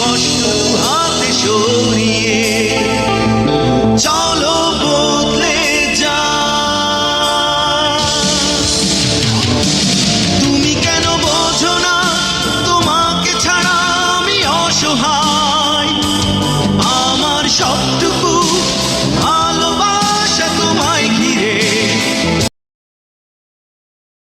কষ্ট হাতে চলো বদলে যা। তুমি কেন বোঝো না? তোমাকে ছাড়া আমি অসহায়।